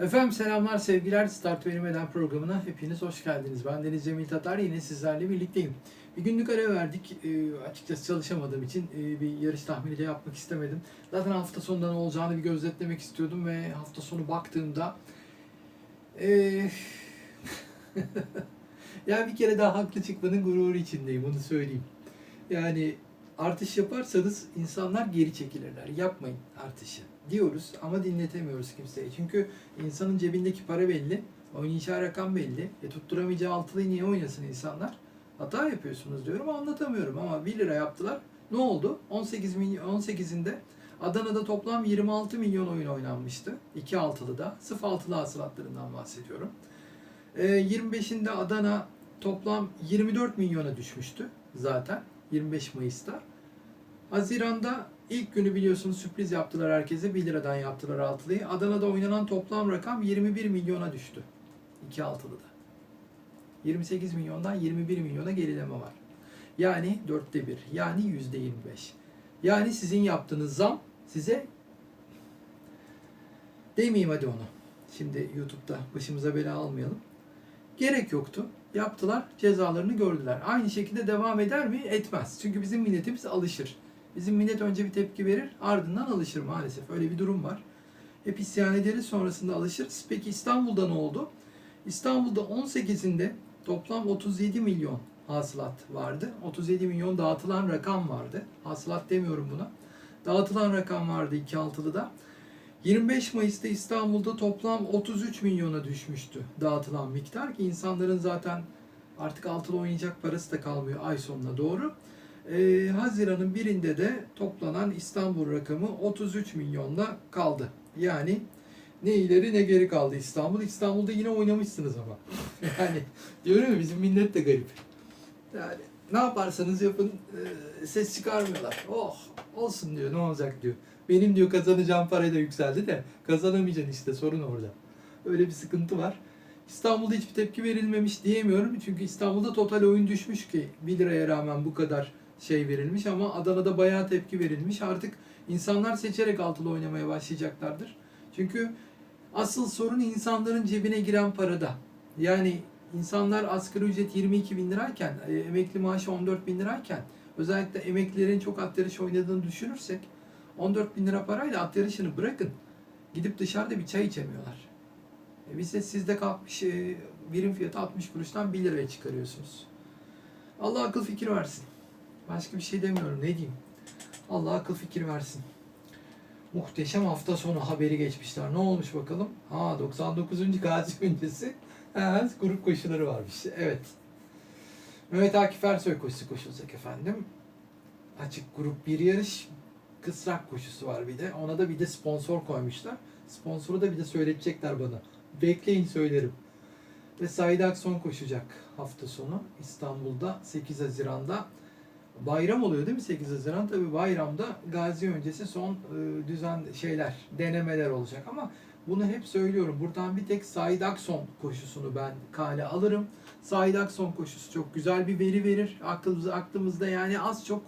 Efendim selamlar, sevgiler. Start Verilmeden programına hepiniz hoş geldiniz. Ben Deniz Cemil Tatar, yine sizlerle birlikteyim. Bir günlük ara verdik. Ee, açıkçası çalışamadığım için e, bir yarış tahmini de yapmak istemedim. Zaten hafta sonunda ne olacağını bir gözetlemek istiyordum ve hafta sonu baktığımda... E, ya bir kere daha haklı çıkmanın gururu içindeyim, onu söyleyeyim. Yani artış yaparsanız insanlar geri çekilirler. Yapmayın artışı diyoruz ama dinletemiyoruz kimseye. Çünkü insanın cebindeki para belli, oynayacağı rakam belli. E tutturamayacağı altılıyı niye oynasın insanlar? Hata yapıyorsunuz diyorum anlatamıyorum ama 1 lira yaptılar. Ne oldu? 18 milyon 18'inde Adana'da toplam 26 milyon oyun oynanmıştı. 2 altılı da. Sıf altılı hasılatlarından bahsediyorum. E, 25'inde Adana toplam 24 milyona düşmüştü zaten. 25 Mayıs'ta. Haziran'da ilk günü biliyorsunuz sürpriz yaptılar herkese. 1 liradan yaptılar altılıyı. Adana'da oynanan toplam rakam 21 milyona düştü. 2 altılıda. 28 milyondan 21 milyona gerileme var. Yani dörtte bir. Yani yüzde 25. Yani sizin yaptığınız zam size demeyeyim hadi onu. Şimdi YouTube'da başımıza bela almayalım. Gerek yoktu. Yaptılar, cezalarını gördüler. Aynı şekilde devam eder mi? Etmez. Çünkü bizim milletimiz alışır. Bizim millet önce bir tepki verir, ardından alışır maalesef. Öyle bir durum var. Hep isyan ederiz, sonrasında alışırız. Peki İstanbul'da ne oldu? İstanbul'da 18'inde toplam 37 milyon hasılat vardı. 37 milyon dağıtılan rakam vardı. Hasılat demiyorum buna. Dağıtılan rakam vardı 2 altılıda. 25 Mayıs'ta İstanbul'da toplam 33 milyona düşmüştü dağıtılan miktar ki insanların zaten artık altılı oynayacak parası da kalmıyor ay sonuna doğru. Ee, Haziran'ın birinde de toplanan İstanbul rakamı 33 milyonla kaldı. Yani ne ileri ne geri kaldı İstanbul. İstanbul'da yine oynamışsınız ama. yani diyorum ya bizim millet de garip. Yani ne yaparsanız yapın e, ses çıkarmıyorlar. Oh olsun diyor ne olacak diyor. Benim diyor kazanacağım para da yükseldi de kazanamayacaksın işte sorun orada. Öyle bir sıkıntı var. İstanbul'da hiçbir tepki verilmemiş diyemiyorum. Çünkü İstanbul'da total oyun düşmüş ki 1 liraya rağmen bu kadar şey verilmiş ama Adana'da bayağı tepki verilmiş. Artık insanlar seçerek altılı oynamaya başlayacaklardır. Çünkü asıl sorun insanların cebine giren parada. Yani insanlar asgari ücret 22 bin lirayken, e, emekli maaşı 14 bin lirayken özellikle emeklilerin çok at yarışı oynadığını düşünürsek 14 bin lira parayla at yarışını bırakın. Gidip dışarıda bir çay içemiyorlar. E biz de sizde kalkmış e, birim fiyatı 60 kuruştan 1 liraya çıkarıyorsunuz. Allah akıl fikir versin. Başka bir şey demiyorum. Ne diyeyim? Allah akıl fikir versin. Muhteşem hafta sonu haberi geçmişler. Ne olmuş bakalım? Ha 99. Gazi öncesi grup koşuları varmış. Evet. Mehmet Akif Ersoy koşusu koşulacak efendim. Açık grup bir yarış. Kısrak koşusu var bir de. Ona da bir de sponsor koymuşlar. Sponsoru da bir de söyletecekler bana. Bekleyin söylerim. Ve Said Akson koşacak hafta sonu İstanbul'da 8 Haziran'da. Bayram oluyor değil mi 8 Haziran? Tabi bayramda Gazi öncesi son e, düzen şeyler, denemeler olacak ama bunu hep söylüyorum. Buradan bir tek Said Akson koşusunu ben kale alırım. Said Akson koşusu çok güzel bir veri verir. Aklımızda, aklımızda yani az çok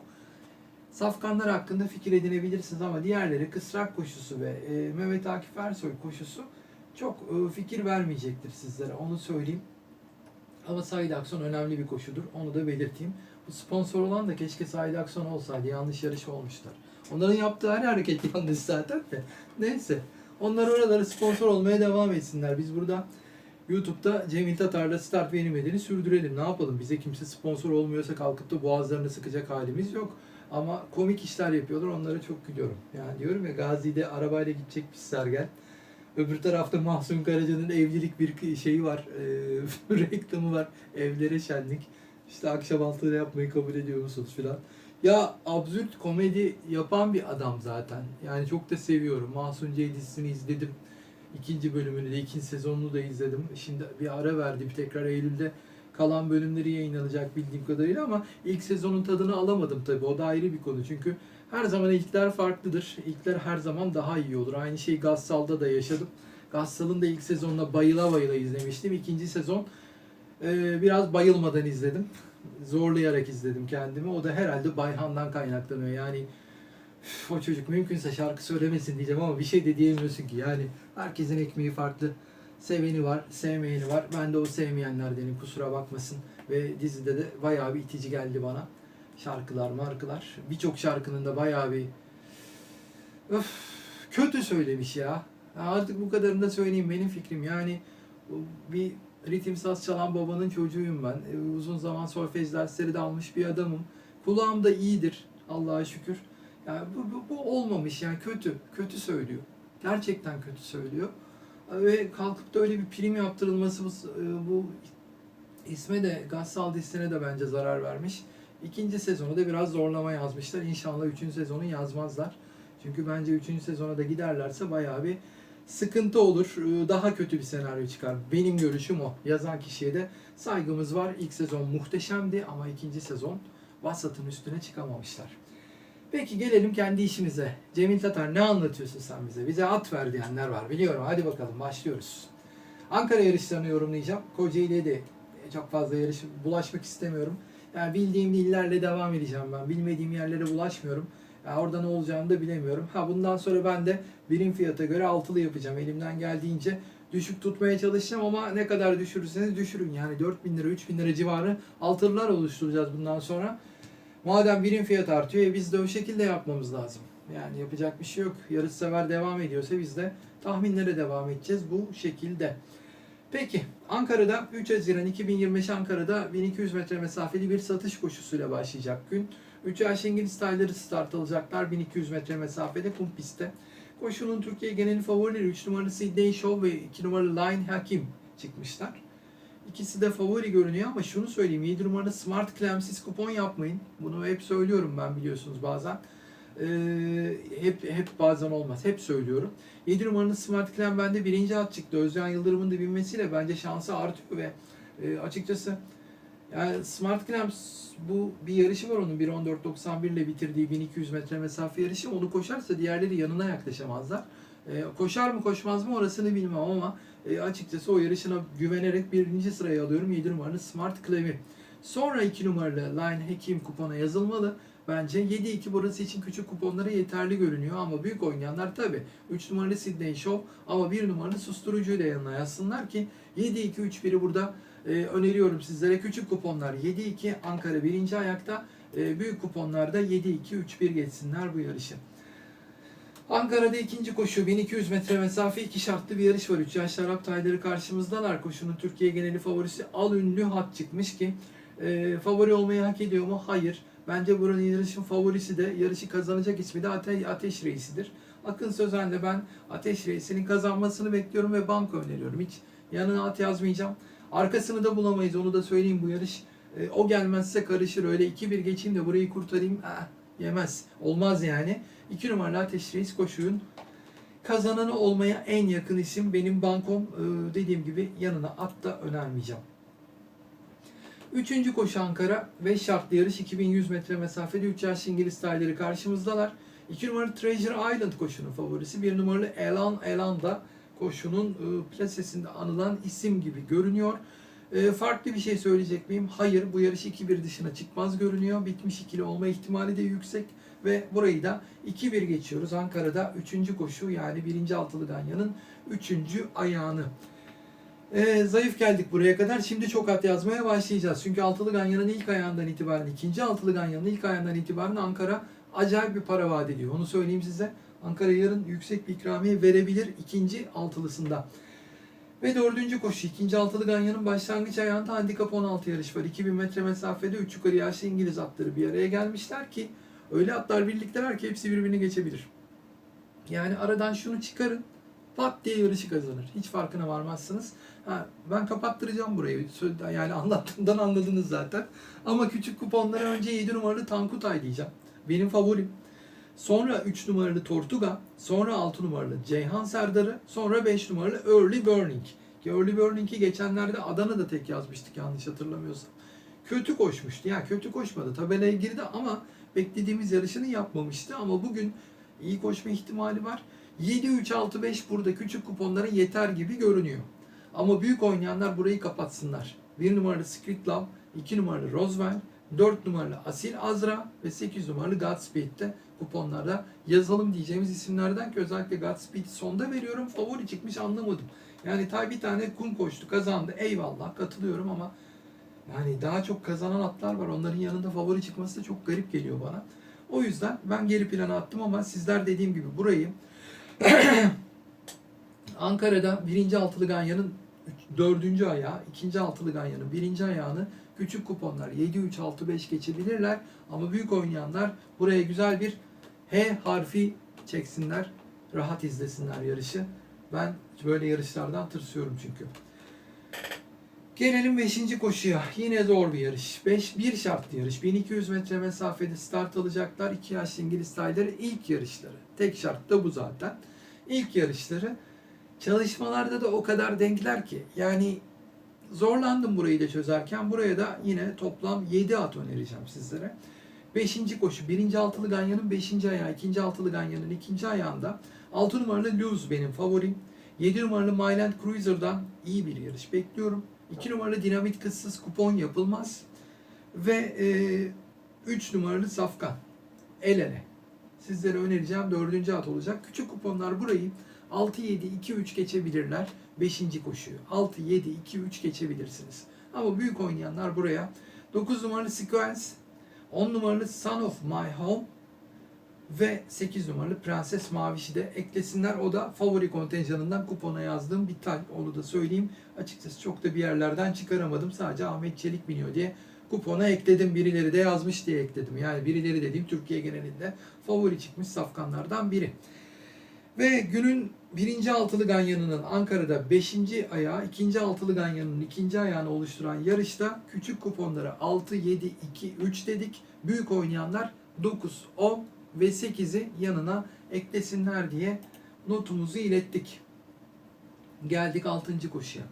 safkanlar hakkında fikir edinebilirsiniz ama diğerleri Kısrak koşusu ve e, Mehmet Akif Ersoy koşusu çok e, fikir vermeyecektir sizlere. Onu söyleyeyim. Ama Said Akson önemli bir koşudur. Onu da belirteyim. Sponsor olan da keşke Said Akson olsaydı. Yanlış yarış olmuşlar. Onların yaptığı her hareket yanlış zaten de. Neyse. Onlar oralara sponsor olmaya devam etsinler. Biz burada YouTube'da Cemil Tatar'la start verilmediğini sürdürelim. Ne yapalım? Bize kimse sponsor olmuyorsa kalkıp da boğazlarını sıkacak halimiz yok. Ama komik işler yapıyorlar. Onlara çok gülüyorum. Yani diyorum ya Gazi'de arabayla gidecek bir sergen. Öbür tarafta Mahsun Karaca'nın evlilik bir şeyi var. E, reklamı var. Evlere şenlik. İşte akşam altıda yapmayı kabul ediyor musunuz filan. Ya absürt komedi yapan bir adam zaten. Yani çok da seviyorum. Mahsun J dizisini izledim. İkinci bölümünü de, ikinci sezonunu da izledim. Şimdi bir ara verdi. Bir tekrar Eylül'de kalan bölümleri yayınlanacak bildiğim kadarıyla ama ilk sezonun tadını alamadım tabii. O da ayrı bir konu. Çünkü her zaman ilkler farklıdır. İlkler her zaman daha iyi olur. Aynı şeyi Gassal'da da yaşadım. Gassal'ın da ilk sezonuna bayıla bayıla izlemiştim. İkinci sezon e, biraz bayılmadan izledim. Zorlayarak izledim kendimi. O da herhalde Bayhan'dan kaynaklanıyor. Yani o çocuk mümkünse şarkı söylemesin diyeceğim ama bir şey de diyemiyorsun ki. Yani herkesin ekmeği farklı. Seveni var, sevmeyeni var. Ben de o sevmeyenlerdenim kusura bakmasın. Ve dizide de bayağı bir itici geldi bana. Şarkılar, markılar. Birçok şarkının da bayağı bir Öf, kötü söylemiş ya. Artık bu kadarını da söyleyeyim benim fikrim. Yani bir ritim saz çalan babanın çocuğuyum ben. E, uzun zaman solfej dersleri de almış bir adamım. Kulağım da iyidir Allah'a şükür. Yani bu, bu, bu olmamış yani kötü. Kötü söylüyor. Gerçekten kötü söylüyor. Ve kalkıp da öyle bir prim yaptırılması bu, e, bu isme de Gassal dizisine de bence zarar vermiş. İkinci sezonu da biraz zorlama yazmışlar. İnşallah üçüncü sezonu yazmazlar. Çünkü bence üçüncü sezona da giderlerse bayağı bir sıkıntı olur. Ee, Daha kötü bir senaryo çıkar. Benim görüşüm o. Yazan kişiye de saygımız var. İlk sezon muhteşemdi ama ikinci sezon vasatın üstüne çıkamamışlar. Peki gelelim kendi işimize. Cemil Tatar ne anlatıyorsun sen bize? Bize at ver diyenler var biliyorum. Hadi bakalım başlıyoruz. Ankara yarışlarını yorumlayacağım. Kocaeli'ye de çok fazla yarış bulaşmak istemiyorum. Yani bildiğim illerle devam edeceğim ben. Bilmediğim yerlere bulaşmıyorum. Ya orada ne olacağını da bilemiyorum. Ha bundan sonra ben de birim fiyata göre altılı yapacağım. Elimden geldiğince düşük tutmaya çalışacağım ama ne kadar düşürürseniz düşürün. Yani 4000 lira, 3000 lira civarı altılılar oluşturacağız bundan sonra. Madem birim fiyat artıyor e biz de o şekilde yapmamız lazım. Yani yapacak bir şey yok. Yarışsever devam ediyorsa biz de tahminlere devam edeceğiz bu şekilde. Peki Ankara'da 3 Haziran 2025 Ankara'da 1200 metre mesafeli bir satış koşusuyla başlayacak gün. 3 yaş İngiliz tayları start alacaklar 1200 metre mesafede kum pistte. Koşunun Türkiye genel favorileri 3 numaralı Sydney Show ve 2 numaralı Line Hakim çıkmışlar. İkisi de favori görünüyor ama şunu söyleyeyim 7 numaralı Smart Clemsiz kupon yapmayın. Bunu hep söylüyorum ben biliyorsunuz bazen. Ee, hep hep bazen olmaz. Hep söylüyorum. 7 numaralı Smart Clem bende birinci at çıktı. Özcan Yıldırım'ın da binmesiyle bence şansı artıyor ve e, açıkçası yani Smart Clamps bu bir yarışı var onun 1.14.91 ile bitirdiği 1200 metre mesafe yarışı. Onu koşarsa diğerleri yanına yaklaşamazlar. E, koşar mı koşmaz mı orasını bilmem ama e, açıkçası o yarışına güvenerek birinci sıraya alıyorum 7 numaralı Smart Clam'i. Sonra 2 numaralı Line Hekim kupona yazılmalı. Bence 7-2 burası için küçük kuponlara yeterli görünüyor ama büyük oynayanlar tabi 3 numaralı Sydney Show ama 1 numaralı susturucuyu da yanına yazsınlar ki 7-2-3-1'i burada e, öneriyorum sizlere. Küçük kuponlar 7-2 Ankara birinci ayakta. E, büyük kuponlarda 7-2-3-1 geçsinler bu yarışı. Ankara'da ikinci koşu 1200 metre mesafe iki şartlı bir yarış var. 3 yaş Arap tayları karşımızdalar. Koşunun Türkiye geneli favorisi al ünlü hat çıkmış ki e, favori olmayı hak ediyor mu? Hayır. Bence buranın yarışın favorisi de yarışı kazanacak ismi de Ate Ateş Reisi'dir. Akın Sözen de ben Ateş Reisi'nin kazanmasını bekliyorum ve banko öneriyorum. Hiç yanına at yazmayacağım. Arkasını da bulamayız onu da söyleyeyim bu yarış. E, o gelmezse karışır öyle 2-1 geçeyim de burayı kurtarayım. Ah, yemez. Olmaz yani. 2 numaralı Ateş Reis koşuyun. Kazananı olmaya en yakın isim benim bankom. E, dediğim gibi yanına at da önermeyeceğim. Üçüncü koşu Ankara 5 şartlı yarış 2100 metre mesafede 3 yaş İngiliz tayları karşımızdalar. 2 numaralı Treasure Island koşunun favorisi. 1 numaralı Elan Elan da koşunun e, plasesinde anılan isim gibi görünüyor. E, farklı bir şey söyleyecek miyim? Hayır bu yarış 2-1 dışına çıkmaz görünüyor. Bitmiş ikili olma ihtimali de yüksek. Ve burayı da 2-1 geçiyoruz. Ankara'da 3. koşu yani 1. altılı ganyanın 3. ayağını. Ee, zayıf geldik buraya kadar. Şimdi çok at yazmaya başlayacağız. Çünkü altılı ganyanın ilk ayağından itibaren, ikinci altılı ganyanın ilk ayağından itibaren Ankara acayip bir para vaat ediyor. Onu söyleyeyim size. Ankara yarın yüksek bir ikramiye verebilir ikinci altılısında. Ve dördüncü koşu. ikinci altılı ganyanın başlangıç ayağında handikap 16 yarış var. 2000 metre mesafede 3 yukarı yaşlı İngiliz atları bir araya gelmişler ki öyle atlar birlikteler ki hepsi birbirini geçebilir. Yani aradan şunu çıkarın. Pat diye yarışı kazanır. Hiç farkına varmazsınız. Ha, ben kapattıracağım burayı. Yani anlattığımdan anladınız zaten. Ama küçük kuponlara önce 7 numaralı Tankutay diyeceğim. Benim favorim. Sonra 3 numaralı Tortuga, sonra 6 numaralı Ceyhan Serdar'ı, sonra 5 numaralı Early Burning. Early Burning'i geçenlerde Adana'da tek yazmıştık yanlış hatırlamıyorsam. Kötü koşmuştu. Yani kötü koşmadı. Tabelaya girdi ama beklediğimiz yarışını yapmamıştı. Ama bugün iyi koşma ihtimali var. 7-3-6-5 burada küçük kuponlara yeter gibi görünüyor. Ama büyük oynayanlar burayı kapatsınlar. 1 numaralı Secret Love, 2 numaralı Roswell, 4 numaralı Asil Azra ve 8 numaralı Godspeed'de kuponlarda yazalım diyeceğimiz isimlerden ki özellikle Godspeed'i sonda veriyorum. Favori çıkmış anlamadım. Yani tay bir tane kum koştu kazandı eyvallah katılıyorum ama yani daha çok kazanan atlar var. Onların yanında favori çıkması da çok garip geliyor bana. O yüzden ben geri plana attım ama sizler dediğim gibi burayı Ankara'da birinci altılı ganyanın dördüncü ayağı, ikinci altılı ganyanın birinci ayağını küçük kuponlar 7-3-6-5 geçebilirler. Ama büyük oynayanlar buraya güzel bir H harfi çeksinler. Rahat izlesinler yarışı. Ben böyle yarışlardan tırsıyorum çünkü. Gelelim 5. koşuya. Yine zor bir yarış. 5 bir şartlı yarış. 1200 metre mesafede start alacaklar. 2 yaşlı İngiliz tayları ilk yarışları. Tek şart da bu zaten. İlk yarışları. Çalışmalarda da o kadar denkler ki. Yani zorlandım burayı da çözerken. Buraya da yine toplam 7 at önereceğim sizlere. 5. koşu. 1. altılı ganyanın 5. ayağı. 2. altılı ganyanın 2. ayağında. 6 numaralı Luz benim favorim. 7 numaralı Myland Cruiser'dan iyi bir yarış bekliyorum. 2 numaralı Dinamit Kızsız kupon yapılmaz. Ve 3 numaralı Safkan. El ele. Sizlere önereceğim 4. at olacak. Küçük kuponlar burayı 6-7-2-3 geçebilirler. 5. koşuyu. 6-7-2-3 geçebilirsiniz. Ama büyük oynayanlar buraya 9 numaralı Sequence, 10 numaralı Son of My Home ve 8 numaralı Prenses Maviş'i de eklesinler. O da favori kontenjanından kupona yazdığım bir tay. Onu da söyleyeyim. Açıkçası çok da bir yerlerden çıkaramadım. Sadece Ahmet Çelik biniyor diye kupona ekledim. Birileri de yazmış diye ekledim. Yani birileri dediğim Türkiye genelinde favori çıkmış safkanlardan biri. Ve günün birinci altılı ganyanının Ankara'da 5. ayağı, ikinci altılı ganyanının ikinci ayağını oluşturan yarışta küçük kuponlara 6, 7, 2, 3 dedik. Büyük oynayanlar 9, 10 ve 8'i yanına eklesinler diye notumuzu ilettik. Geldik 6. koşuya.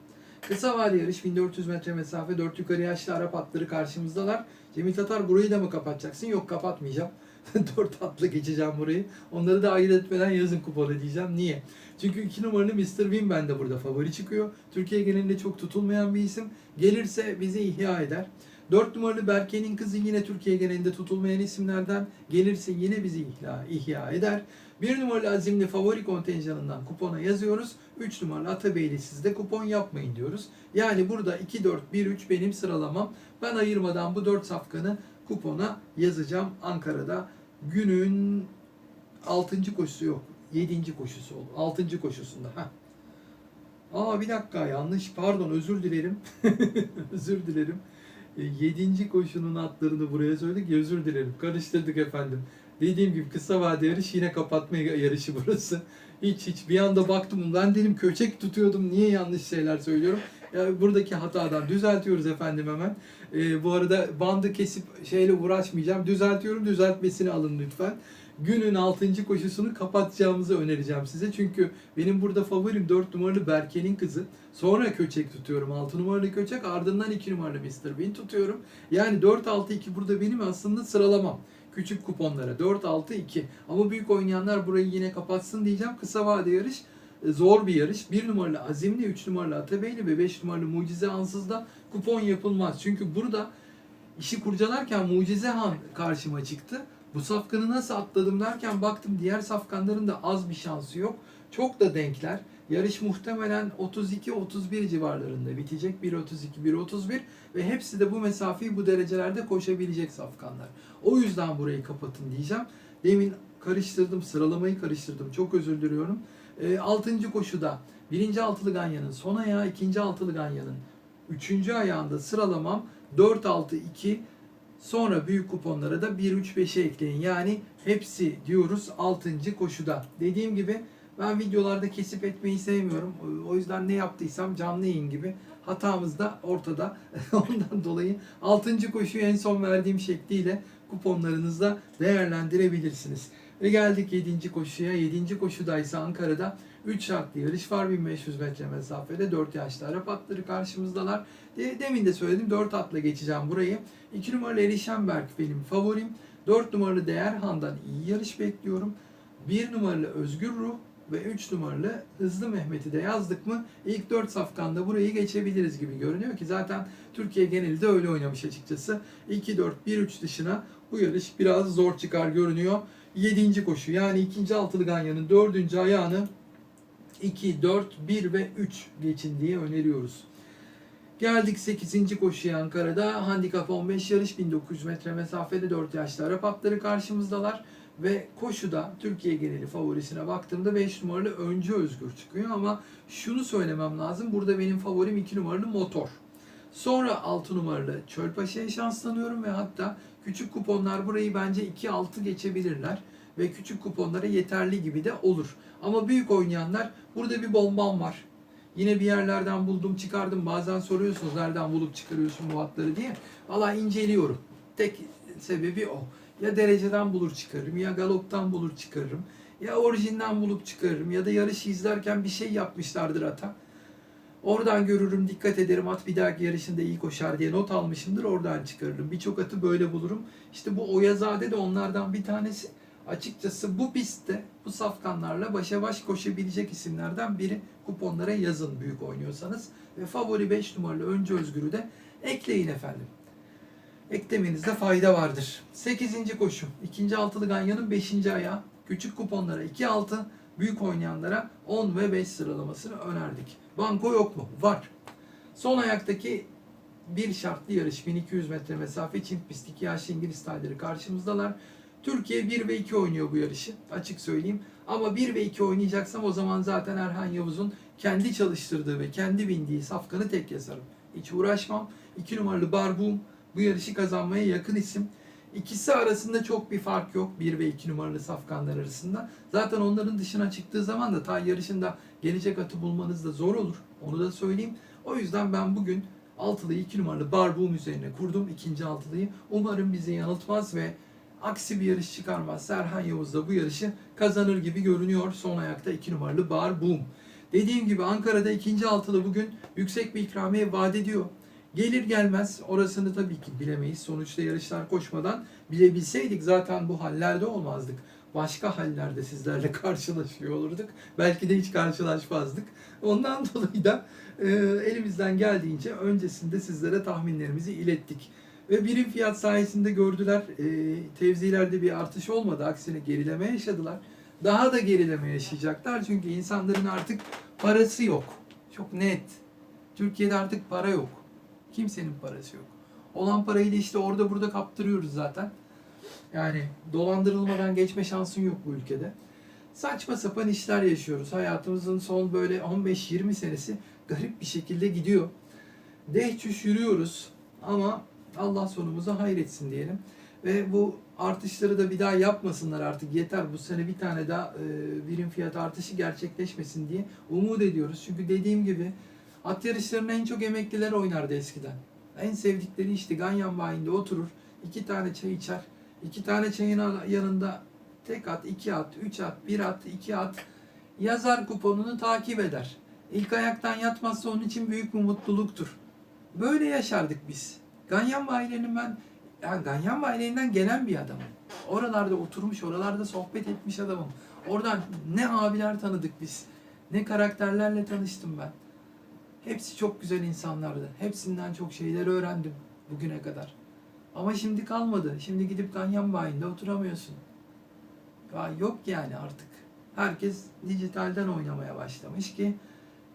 Kısa vade yarış 1400 metre mesafe 4 yukarı yaşlı Arap atları karşımızdalar. Cemil Tatar burayı da mı kapatacaksın? Yok kapatmayacağım. 4 atla geçeceğim burayı. Onları da ayırt etmeden yazın kupona diyeceğim. Niye? Çünkü 2 numaralı Mr. Win bende burada favori çıkıyor. Türkiye genelinde çok tutulmayan bir isim. Gelirse bizi ihya eder. 4 numaralı Berke'nin kızı yine Türkiye genelinde tutulmayan isimlerden. Gelirse yine bizi ihya, ihya eder. 1 numaralı Azimli favori kontenjanından kupona yazıyoruz. 3 numaralı Atabeyli sizde kupon yapmayın diyoruz. Yani burada 2-4-1-3 benim sıralamam. Ben ayırmadan bu 4 safkanı kupona yazacağım Ankara'da. Günün 6. koşusu yok. 7. koşusu oldu. 6. koşusunda. Heh. Aa bir dakika yanlış. Pardon özür dilerim. özür dilerim. 7. koşunun atlarını buraya söyledik. Özür dilerim. Karıştırdık efendim. Dediğim gibi kısa vade yarış yine kapatma yarışı burası. Hiç hiç bir anda baktım ben dedim köçek tutuyordum niye yanlış şeyler söylüyorum. Ya buradaki hatadan düzeltiyoruz efendim hemen. Ee, bu arada bandı kesip şeyle uğraşmayacağım. Düzeltiyorum düzeltmesini alın lütfen. Günün 6. koşusunu kapatacağımızı önereceğim size. Çünkü benim burada favorim 4 numaralı Berke'nin kızı. Sonra köçek tutuyorum 6 numaralı köçek. Ardından 2 numaralı Mr. Bean tutuyorum. Yani 4-6-2 burada benim aslında sıralamam küçük kuponlara 4-6-2. Ama büyük oynayanlar burayı yine kapatsın diyeceğim. Kısa vade yarış e, zor bir yarış. 1 numaralı Azimli, 3 numaralı Atabeyli ve 5 numaralı Mucize Ansız'da kupon yapılmaz. Çünkü burada işi kurcalarken Mucize Han karşıma çıktı. Bu safkanı nasıl atladım derken baktım diğer safkanların da az bir şansı yok. Çok da denkler. Yarış muhtemelen 32-31 civarlarında bitecek. 1.32, 1.31 ve hepsi de bu mesafeyi bu derecelerde koşabilecek safkanlar. O yüzden burayı kapatın diyeceğim. Demin karıştırdım, sıralamayı karıştırdım. Çok özür diliyorum. E, 6. koşuda 1. altılı ganyanın son ayağı, 2. altılı ganyanın 3. ayağında sıralamam 4-6-2 Sonra büyük kuponlara da 1-3-5'e ekleyin. Yani hepsi diyoruz 6. koşuda. Dediğim gibi ben videolarda kesip etmeyi sevmiyorum. O yüzden ne yaptıysam canlı yayın gibi hatamız da ortada. Ondan dolayı 6. koşuyu en son verdiğim şekliyle kuponlarınızda değerlendirebilirsiniz. Ve geldik 7. koşuya. 7. koşudaysa Ankara'da 3 şartlı yarış var. 1500 metre mesafede 4 yaşlı Arap atları karşımızdalar. Demin de söyledim 4 atla geçeceğim burayı. 2 numaralı Erişenberg benim favorim. 4 numaralı Değerhan'dan iyi yarış bekliyorum. 1 numaralı Özgür Ruh ve 3 numaralı Hızlı Mehmet'i de yazdık mı ilk 4 safkanda burayı geçebiliriz gibi görünüyor ki zaten Türkiye geneli de öyle oynamış açıkçası. 2-4-1-3 dışına bu yarış biraz zor çıkar görünüyor. 7. koşu yani ikinci altılı ganyanın 4. ayağını 2, 4, 1 ve 3 geçin diye öneriyoruz. Geldik 8. koşuya Ankara'da. Handikap 15 yarış 1900 metre mesafede 4 yaşlı Arap atları karşımızdalar. Ve koşuda Türkiye geneli favorisine baktığımda 5 numaralı Öncü Özgür çıkıyor ama şunu söylemem lazım. Burada benim favorim 2 numaralı Motor. Sonra 6 numaralı Çölpaşa'ya şanslanıyorum ve hatta küçük kuponlar burayı bence 2-6 geçebilirler. Ve küçük kuponlara yeterli gibi de olur. Ama büyük oynayanlar burada bir bombam var. Yine bir yerlerden buldum çıkardım. Bazen soruyorsunuz nereden bulup çıkarıyorsun bu atları diye. Valla inceliyorum. Tek sebebi o. Ya dereceden bulur çıkarırım ya galoptan bulur çıkarırım. Ya orijinden bulup çıkarırım ya da yarışı izlerken bir şey yapmışlardır ata. Oradan görürüm, dikkat ederim at bir dahaki yarışında iyi koşar diye not almışımdır oradan çıkarırım. Birçok atı böyle bulurum. İşte bu Oyazade de onlardan bir tanesi. Açıkçası bu pistte bu safkanlarla başa baş koşabilecek isimlerden biri. Kuponlara yazın büyük oynuyorsanız. Ve favori 5 numaralı Öncü Özgür'ü de ekleyin efendim. Eklemenizde fayda vardır. 8. koşu. 2. altılı ganyanın 5. ayağı. Küçük kuponlara 2-6, büyük oynayanlara 10 ve 5 sıralamasını önerdik. Banko yok mu? Var. Son ayaktaki bir şartlı yarış 1200 metre mesafe çift pist 2 yaşlı İngiliz tayları karşımızdalar. Türkiye 1 ve 2 oynuyor bu yarışı. Açık söyleyeyim. Ama 1 ve 2 oynayacaksam o zaman zaten Erhan Yavuz'un kendi çalıştırdığı ve kendi bindiği safkanı tek yazarım. Hiç uğraşmam. 2 numaralı Barbum bu yarışı kazanmaya yakın isim. İkisi arasında çok bir fark yok. 1 ve 2 numaralı safkanlar arasında. Zaten onların dışına çıktığı zaman da ta yarışında gelecek atı bulmanız da zor olur. Onu da söyleyeyim. O yüzden ben bugün altılıyı 2 numaralı Barbum üzerine kurdum. ikinci altılıyı. Umarım bizi yanıltmaz ve aksi bir yarış çıkarmaz. Serhan Yavuz da bu yarışı kazanır gibi görünüyor. Son ayakta 2 numaralı Barbum. Dediğim gibi Ankara'da ikinci altılı bugün yüksek bir ikramiye vaat ediyor. Gelir gelmez orasını tabii ki bilemeyiz. Sonuçta yarışlar koşmadan bilebilseydik zaten bu hallerde olmazdık. Başka hallerde sizlerle karşılaşıyor olurduk. Belki de hiç karşılaşmazdık. Ondan dolayı da e, elimizden geldiğince öncesinde sizlere tahminlerimizi ilettik. Ve birim fiyat sayesinde gördüler e, tevzilerde bir artış olmadı. Aksine gerileme yaşadılar. Daha da gerileme yaşayacaklar. Çünkü insanların artık parası yok. Çok net. Türkiye'de artık para yok. Kimsenin parası yok. Olan parayı da işte orada burada kaptırıyoruz zaten. Yani dolandırılmadan geçme şansın yok bu ülkede. Saçma sapan işler yaşıyoruz. Hayatımızın son böyle 15-20 senesi garip bir şekilde gidiyor. Dehçüş yürüyoruz ama Allah sonumuzu hayretsin diyelim. Ve bu artışları da bir daha yapmasınlar artık yeter. Bu sene bir tane daha e, birim fiyat artışı gerçekleşmesin diye umut ediyoruz. Çünkü dediğim gibi At yarışlarını en çok emekliler oynardı eskiden. En sevdikleri işte ganyan bayinde oturur, iki tane çay içer. iki tane çayın yanında tek at, iki at, üç at, bir at, iki at yazar kuponunu takip eder. İlk ayaktan yatmazsa onun için büyük bir mutluluktur. Böyle yaşardık biz. Ganyan bayilerinin ben yani Ganyan bayilerinden gelen bir adamım. Oralarda oturmuş, oralarda sohbet etmiş adamım. Oradan ne abiler tanıdık biz. Ne karakterlerle tanıştım ben. Hepsi çok güzel insanlardı. Hepsinden çok şeyler öğrendim bugüne kadar. Ama şimdi kalmadı. Şimdi gidip ganyan bayinde oturamıyorsun. Ya yok yani artık. Herkes dijitalden oynamaya başlamış ki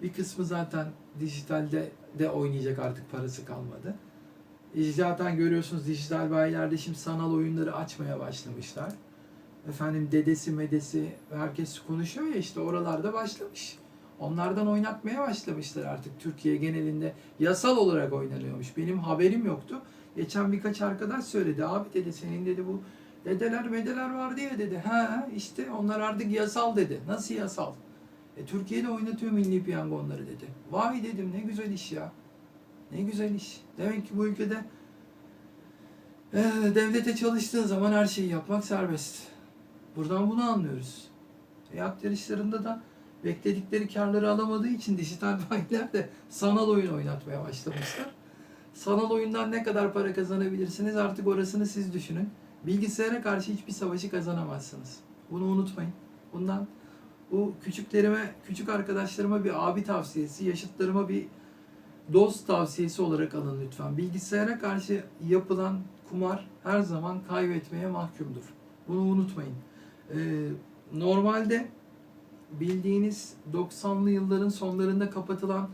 bir kısmı zaten dijitalde de oynayacak artık parası kalmadı. E, Zaten görüyorsunuz dijital bayilerde şimdi sanal oyunları açmaya başlamışlar. Efendim dedesi medesi herkes konuşuyor ya işte oralarda başlamış. Onlardan oynatmaya başlamışlar artık Türkiye genelinde. Yasal olarak oynanıyormuş. Benim haberim yoktu. Geçen birkaç arkadaş söyledi. Abi dedi senin dedi bu dedeler medeler vardı ya dedi. Ha işte onlar artık yasal dedi. Nasıl yasal? E, Türkiye'de oynatıyor Milli Piyango onları dedi. Vay dedim ne güzel iş ya. Ne güzel iş. Demek ki bu ülkede e, devlete çalıştığın zaman her şeyi yapmak serbest. Buradan bunu anlıyoruz. E, at yarışlarında da bekledikleri karları alamadığı için dijital bayiler de sanal oyun oynatmaya başlamışlar. Sanal oyundan ne kadar para kazanabilirsiniz artık orasını siz düşünün. Bilgisayara karşı hiçbir savaşı kazanamazsınız. Bunu unutmayın. Bundan Bu küçüklerime, küçük arkadaşlarıma bir abi tavsiyesi, yaşıtlarıma bir dost tavsiyesi olarak alın lütfen. Bilgisayara karşı yapılan kumar her zaman kaybetmeye mahkumdur. Bunu unutmayın. Ee, normalde bildiğiniz 90'lı yılların sonlarında kapatılan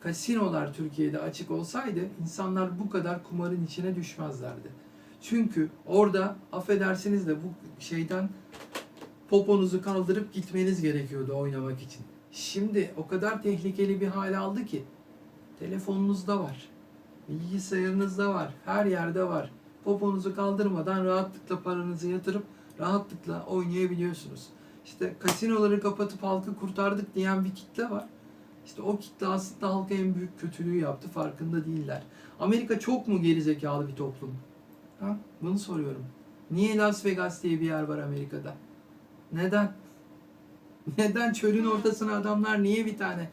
kasinolar Türkiye'de açık olsaydı insanlar bu kadar kumarın içine düşmezlerdi. Çünkü orada affedersiniz de bu şeyden poponuzu kaldırıp gitmeniz gerekiyordu oynamak için. Şimdi o kadar tehlikeli bir hale aldı ki telefonunuzda var, bilgisayarınızda var, her yerde var. Poponuzu kaldırmadan rahatlıkla paranızı yatırıp rahatlıkla oynayabiliyorsunuz. İşte kasinoları kapatıp halkı kurtardık diyen bir kitle var. İşte o kitle aslında halka en büyük kötülüğü yaptı farkında değiller. Amerika çok mu gerizekalı bir toplum? Ha? Bunu soruyorum. Niye Las Vegas diye bir yer var Amerika'da? Neden? Neden çölün ortasına adamlar niye bir tane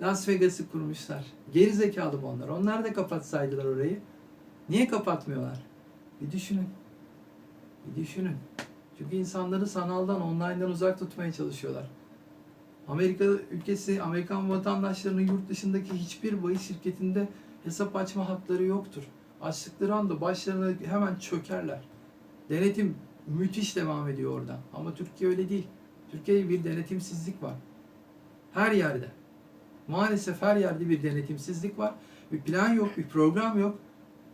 Las Vegas'ı kurmuşlar? Geri zekalı mı onlar? Onlar da kapatsaydılar orayı. Niye kapatmıyorlar? Bir düşünün. Bir düşünün. Çünkü insanları sanaldan, online'dan uzak tutmaya çalışıyorlar. Amerika ülkesi, Amerikan vatandaşlarının yurt dışındaki hiçbir bahis şirketinde hesap açma hakları yoktur. Açtıkları anda başlarına hemen çökerler. Denetim müthiş devam ediyor orada. Ama Türkiye öyle değil. Türkiye'de bir denetimsizlik var. Her yerde. Maalesef her yerde bir denetimsizlik var. Bir plan yok, bir program yok.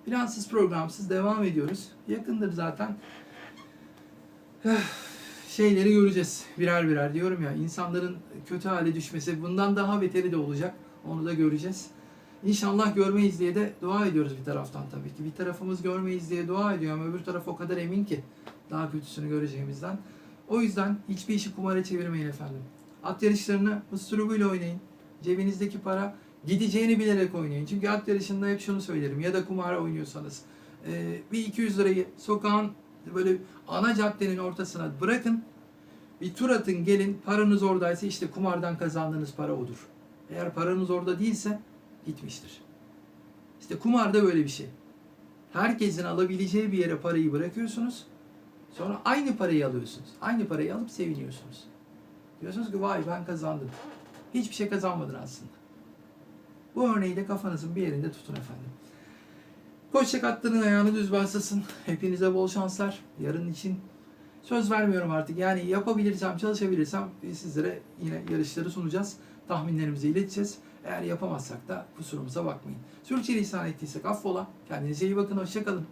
Plansız programsız devam ediyoruz. Yakındır zaten. Şeyleri göreceğiz birer birer diyorum ya. insanların kötü hale düşmesi bundan daha beteri de olacak. Onu da göreceğiz. İnşallah görmeyiz diye de dua ediyoruz bir taraftan tabii ki. Bir tarafımız görmeyiz diye dua ediyor ama öbür taraf o kadar emin ki daha kötüsünü göreceğimizden. O yüzden hiçbir işi kumara çevirmeyin efendim. At yarışlarını mısturubuyla oynayın. Cebinizdeki para gideceğini bilerek oynayın. Çünkü at yarışında hep şunu söylerim ya da kumara oynuyorsanız e, bir 200 lirayı sokağın böyle ana caddenin ortasına bırakın. Bir tur atın gelin paranız oradaysa işte kumardan kazandığınız para odur. Eğer paranız orada değilse gitmiştir. İşte kumarda böyle bir şey. Herkesin alabileceği bir yere parayı bırakıyorsunuz. Sonra aynı parayı alıyorsunuz. Aynı parayı alıp seviniyorsunuz. Diyorsunuz ki vay ben kazandım. Hiçbir şey kazanmadın aslında. Bu örneği de kafanızın bir yerinde tutun efendim. Koçak attığının ayağını düz basasın. Hepinize bol şanslar. Yarın için söz vermiyorum artık. Yani yapabilirsem, çalışabilirsem sizlere yine yarışları sunacağız. Tahminlerimizi ileteceğiz. Eğer yapamazsak da kusurumuza bakmayın. Sürçülisan ettiysek affola. Kendinize iyi bakın. Hoşçakalın.